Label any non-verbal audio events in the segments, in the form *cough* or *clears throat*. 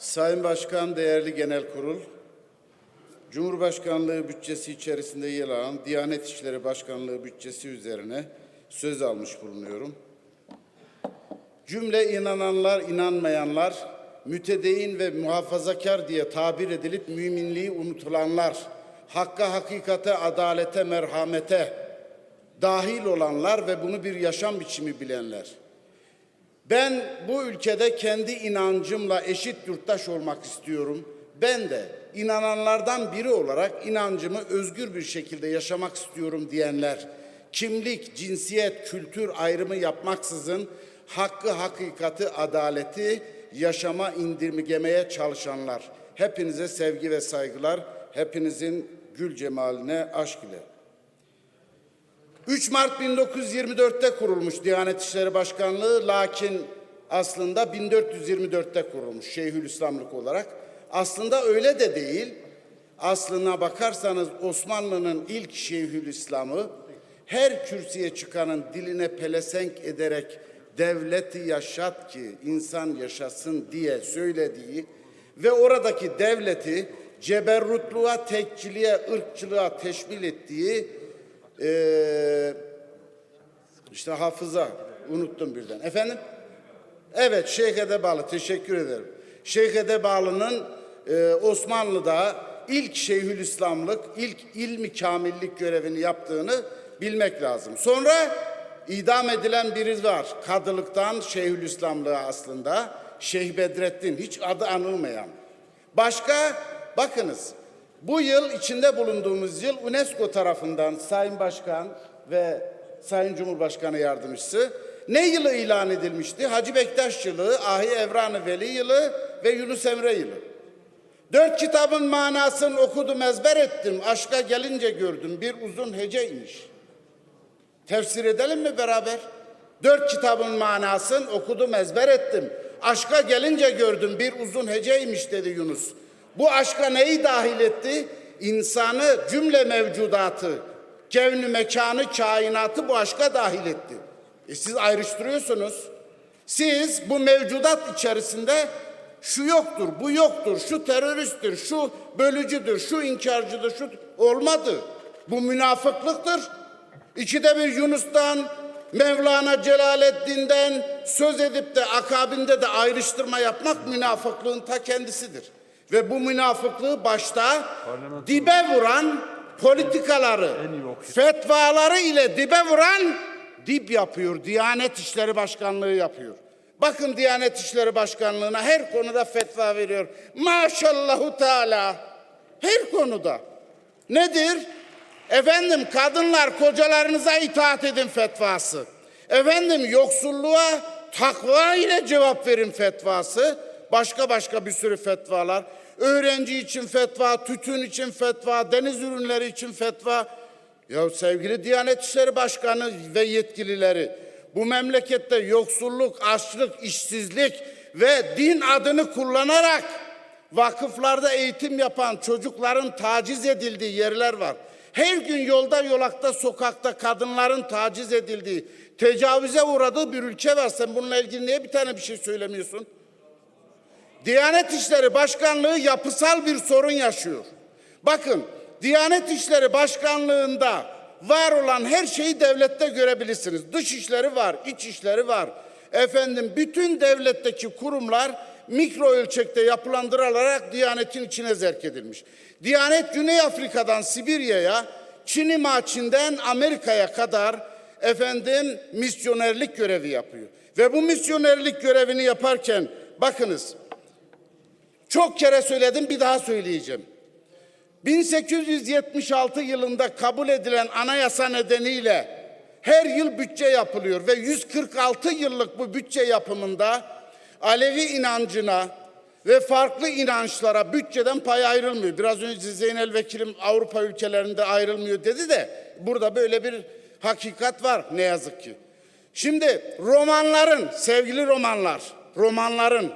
Sayın Başkan, değerli Genel Kurul, Cumhurbaşkanlığı bütçesi içerisinde yer alan Diyanet İşleri Başkanlığı bütçesi üzerine söz almış bulunuyorum. Cümle inananlar, inanmayanlar, mütedeyin ve muhafazakar diye tabir edilip müminliği unutulanlar, hakka, hakikate, adalete, merhamete dahil olanlar ve bunu bir yaşam biçimi bilenler. Ben bu ülkede kendi inancımla eşit yurttaş olmak istiyorum. Ben de inananlardan biri olarak inancımı özgür bir şekilde yaşamak istiyorum diyenler, kimlik, cinsiyet, kültür ayrımı yapmaksızın hakkı, hakikati, adaleti yaşama indirgemeye çalışanlar. Hepinize sevgi ve saygılar, hepinizin gül cemaline aşk ile. 3 Mart 1924'te kurulmuş Diyanet İşleri Başkanlığı lakin aslında 1424'te kurulmuş Şeyhülislamlık olarak. Aslında öyle de değil. Aslına bakarsanız Osmanlı'nın ilk Şeyhülislam'ı her kürsüye çıkanın diline pelesenk ederek devleti yaşat ki insan yaşasın diye söylediği ve oradaki devleti ceberrutluğa, tekçiliğe, ırkçılığa teşmil ettiği ee, işte hafıza unuttum birden. Efendim? Evet Şeyh Edebalı teşekkür ederim. Şeyh Edebalı'nın e, Osmanlı'da ilk Şeyhülislamlık, ilk ilmi kamillik görevini yaptığını bilmek lazım. Sonra idam edilen biri var. Kadılıktan Şeyhülislamlığa aslında. Şeyh Bedrettin hiç adı anılmayan. Başka bakınız bu yıl içinde bulunduğumuz yıl UNESCO tarafından Sayın Başkan ve Sayın Cumhurbaşkanı Yardımcısı ne yılı ilan edilmişti? Hacı Bektaş yılı, Ahi Evran-ı Veli yılı ve Yunus Emre yılı. Dört kitabın manasını okudum ezber ettim. Aşka gelince gördüm bir uzun heceymiş. Tefsir edelim mi beraber? Dört kitabın manasını okudum ezber ettim. Aşka gelince gördüm bir uzun heceymiş dedi Yunus. Bu aşka neyi dahil etti? İnsanı, cümle mevcudatı, kevni mekanı, kainatı bu aşka dahil etti. E siz ayrıştırıyorsunuz. Siz bu mevcudat içerisinde şu yoktur, bu yoktur, şu teröristtir, şu bölücüdür, şu inkarcıdır, şu olmadı. Bu münafıklıktır. İkide bir Yunus'tan, Mevlana Celaleddin'den söz edip de akabinde de ayrıştırma yapmak münafıklığın ta kendisidir. Ve bu münafıklığı başta dibe vuran politikaları, fetvaları ile dibe vuran dip yapıyor. Diyanet İşleri Başkanlığı yapıyor. Bakın Diyanet İşleri Başkanlığı'na her konuda fetva veriyor. Maşallahu Teala. Her konuda. Nedir? Efendim kadınlar kocalarınıza itaat edin fetvası. Efendim yoksulluğa takva ile cevap verin fetvası. Başka başka bir sürü fetvalar. Öğrenci için fetva, tütün için fetva, deniz ürünleri için fetva. Ya sevgili Diyanet İşleri Başkanı ve yetkilileri bu memlekette yoksulluk, açlık, işsizlik ve din adını kullanarak vakıflarda eğitim yapan çocukların taciz edildiği yerler var. Her gün yolda, yolakta, sokakta kadınların taciz edildiği, tecavüze uğradığı bir ülke var. Sen bununla ilgili niye bir tane bir şey söylemiyorsun? Diyanet İşleri Başkanlığı yapısal bir sorun yaşıyor. Bakın, Diyanet İşleri Başkanlığında var olan her şeyi devlette görebilirsiniz. Dış işleri var, iç işleri var. Efendim bütün devletteki kurumlar mikro ölçekte yapılandırılarak Diyanet'in içine zerk edilmiş. Diyanet Güney Afrika'dan Sibirya'ya, Çin'i Maçin'den Amerika'ya kadar efendim misyonerlik görevi yapıyor. Ve bu misyonerlik görevini yaparken bakınız çok kere söyledim bir daha söyleyeceğim. 1876 yılında kabul edilen anayasa nedeniyle her yıl bütçe yapılıyor ve 146 yıllık bu bütçe yapımında Alevi inancına ve farklı inançlara bütçeden pay ayrılmıyor. Biraz önce Zeynel Vekilim Avrupa ülkelerinde ayrılmıyor dedi de burada böyle bir hakikat var ne yazık ki. Şimdi romanların, sevgili romanlar, romanların,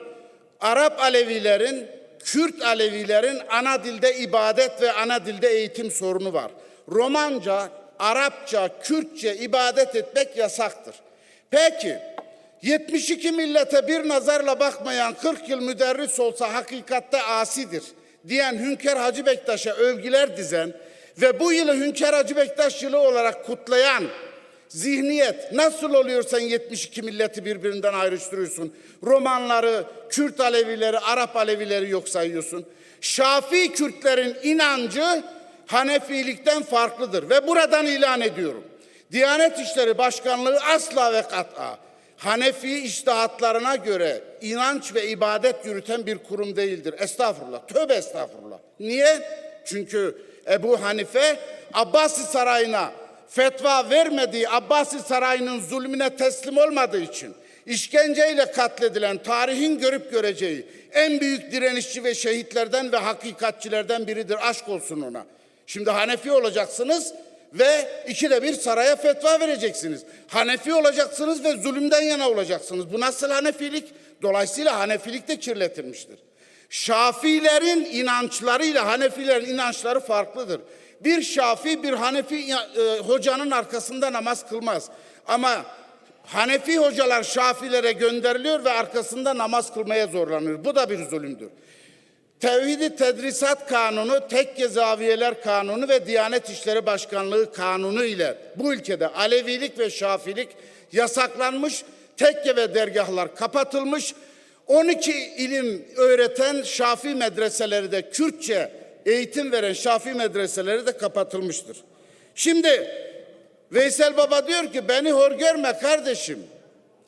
Arap Alevilerin, Kürt Alevilerin ana dilde ibadet ve ana dilde eğitim sorunu var. Romanca, Arapça, Kürtçe ibadet etmek yasaktır. Peki 72 millete bir nazarla bakmayan 40 yıl müderris olsa hakikatte asidir diyen Hünkar Hacı Bektaş'a övgüler dizen ve bu yılı Hünkar Hacı Bektaş yılı olarak kutlayan zihniyet nasıl oluyor sen 72 milleti birbirinden ayrıştırıyorsun? Romanları, Kürt Alevileri, Arap Alevileri yok sayıyorsun. Şafii Kürtlerin inancı Hanefilikten farklıdır ve buradan ilan ediyorum. Diyanet İşleri Başkanlığı asla ve kat'a Hanefi iştahatlarına göre inanç ve ibadet yürüten bir kurum değildir. Estağfurullah. Tövbe estağfurullah. Niye? Çünkü Ebu Hanife Abbasi Sarayı'na fetva vermediği Abbasi Sarayı'nın zulmüne teslim olmadığı için işkenceyle katledilen tarihin görüp göreceği en büyük direnişçi ve şehitlerden ve hakikatçilerden biridir. Aşk olsun ona. Şimdi Hanefi olacaksınız ve ikide bir saraya fetva vereceksiniz. Hanefi olacaksınız ve zulümden yana olacaksınız. Bu nasıl Hanefilik? Dolayısıyla Hanefilik de kirletilmiştir. Şafilerin inançlarıyla Hanefilerin inançları farklıdır. Bir Şafi bir Hanefi e, hocanın arkasında namaz kılmaz. Ama Hanefi hocalar Şafilere gönderiliyor ve arkasında namaz kılmaya zorlanıyor. Bu da bir zulümdür. Tevhidi Tedrisat Kanunu, Tekke Zaviyeler Kanunu ve Diyanet İşleri Başkanlığı Kanunu ile bu ülkede Alevilik ve Şafilik yasaklanmış, tekke ve dergahlar kapatılmış, 12 ilim öğreten Şafi medreseleri de Kürtçe eğitim veren Şafi medreseleri de kapatılmıştır. Şimdi Veysel Baba diyor ki beni hor görme kardeşim.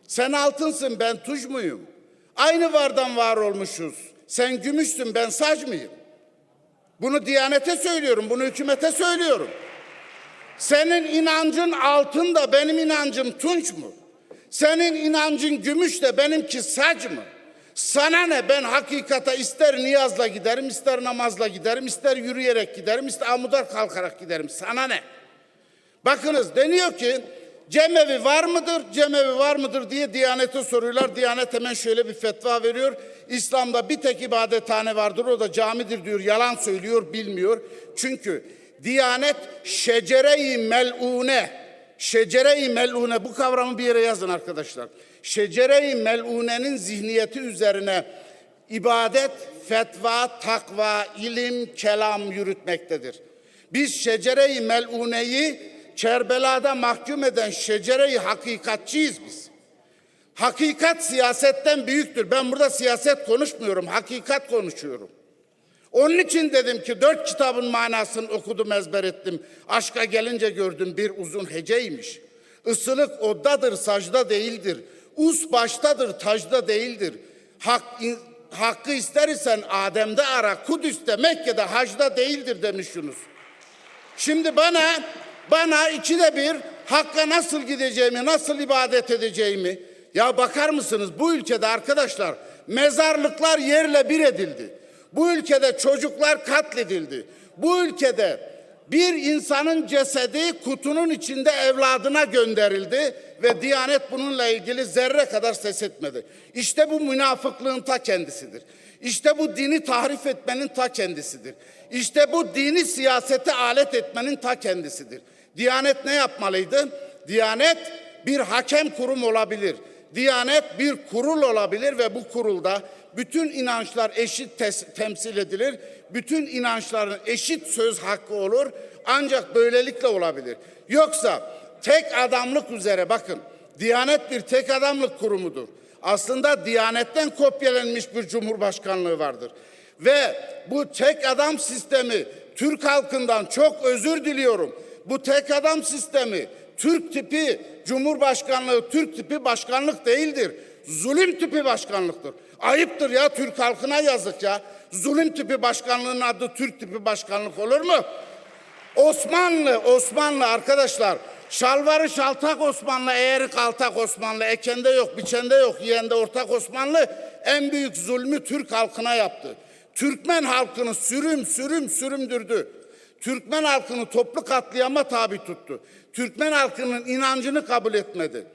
Sen altınsın ben tuş muyum? Aynı vardan var olmuşuz. Sen gümüşsün ben saç mıyım? Bunu Diyanete söylüyorum, bunu hükümete söylüyorum. Senin inancın altın da benim inancım tunç mu? Senin inancın gümüş de benimki saç mı? Sana ne ben hakikata ister niyazla giderim, ister namazla giderim, ister yürüyerek giderim, ister amudar kalkarak giderim. Sana ne? Bakınız deniyor ki cemevi var mıdır, cemevi var mıdır diye Diyanet'e soruyorlar. Diyanet hemen şöyle bir fetva veriyor. İslam'da bir tek ibadethane vardır o da camidir diyor. Yalan söylüyor, bilmiyor. Çünkü Diyanet şecere-i mel'une, şecere-i mel'une bu kavramı bir yere yazın arkadaşlar. Şecere-i mel'unenin zihniyeti üzerine ibadet, fetva, takva, ilim, kelam yürütmektedir. Biz şecere-i mel'uneyi Kerbela'da mahkum eden şecere-i hakikatçiyiz biz. Hakikat siyasetten büyüktür. Ben burada siyaset konuşmuyorum, hakikat konuşuyorum. Onun için dedim ki dört kitabın manasını okudum ezber ettim. Aşka gelince gördüm bir uzun heceymiş. Isılık oddadır sacda değildir. Us baştadır tacda değildir. Hak, hakkı istersen Adem'de ara, Kudüs'te, Mekke'de, hacda değildir demiş Yunus. Şimdi bana bana ikide bir hakka nasıl gideceğimi, nasıl ibadet edeceğimi ya bakar mısınız bu ülkede arkadaşlar mezarlıklar yerle bir edildi. Bu ülkede çocuklar katledildi. Bu ülkede bir insanın cesedi kutunun içinde evladına gönderildi ve Diyanet bununla ilgili zerre kadar ses etmedi. İşte bu münafıklığın ta kendisidir. İşte bu dini tahrif etmenin ta kendisidir. İşte bu dini siyasete alet etmenin ta kendisidir. Diyanet ne yapmalıydı? Diyanet bir hakem kurum olabilir. Diyanet bir kurul olabilir ve bu kurulda bütün inançlar eşit temsil edilir. Bütün inançların eşit söz hakkı olur. Ancak böylelikle olabilir. Yoksa tek adamlık üzere bakın. Diyanet bir tek adamlık kurumudur. Aslında Diyanet'ten kopyalanmış bir cumhurbaşkanlığı vardır. Ve bu tek adam sistemi Türk halkından çok özür diliyorum. Bu tek adam sistemi Türk tipi cumhurbaşkanlığı Türk tipi başkanlık değildir. Zulüm tipi başkanlıktır. Ayıptır ya Türk halkına yazık ya. Zulüm tipi başkanlığın adı Türk tipi başkanlık olur mu? Osmanlı, Osmanlı arkadaşlar. Şalvarı şaltak Osmanlı, eğeri kaltak Osmanlı. Ekende yok, biçende yok, yiyende ortak Osmanlı. En büyük zulmü Türk halkına yaptı. Türkmen halkını sürüm sürüm sürümdürdü. Türkmen halkını toplu katliama tabi tuttu. Türkmen halkının inancını kabul etmedi.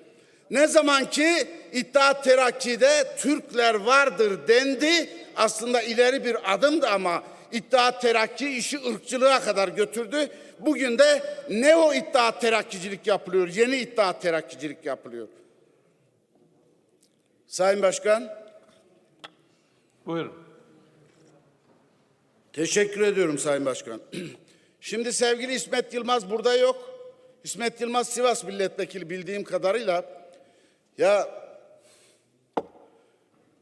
Ne zaman ki İttihat Terakki'de Türkler vardır dendi, aslında ileri bir adımdı ama İttihat Terakki işi ırkçılığa kadar götürdü. Bugün de neo İttihat Terakkicilik yapılıyor, yeni İttihat Terakkicilik yapılıyor. Sayın Başkan, Buyurun. teşekkür ediyorum Sayın Başkan. *clears throat* Şimdi sevgili İsmet Yılmaz burada yok. İsmet Yılmaz Sivas milletvekili bildiğim kadarıyla. Ya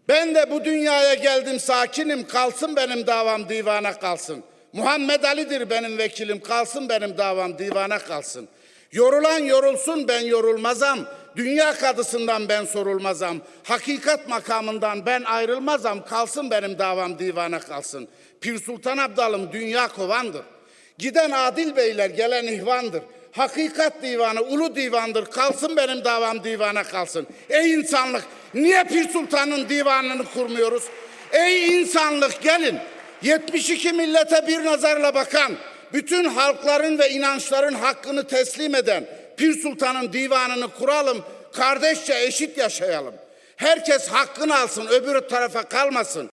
ben de bu dünyaya geldim sakinim kalsın benim davam divana kalsın. Muhammed Ali'dir benim vekilim kalsın benim davam divana kalsın. Yorulan yorulsun ben yorulmazam. Dünya kadısından ben sorulmazam. Hakikat makamından ben ayrılmazam. Kalsın benim davam divana kalsın. Pir Sultan Abdalım dünya kovandır. Giden adil beyler gelen ihvandır. Hakikat divanı ulu divandır. Kalsın benim davam divana kalsın. Ey insanlık niye Pir Sultan'ın divanını kurmuyoruz? Ey insanlık gelin. 72 millete bir nazarla bakan, bütün halkların ve inançların hakkını teslim eden Pir Sultan'ın divanını kuralım. Kardeşçe eşit yaşayalım. Herkes hakkını alsın, öbür tarafa kalmasın.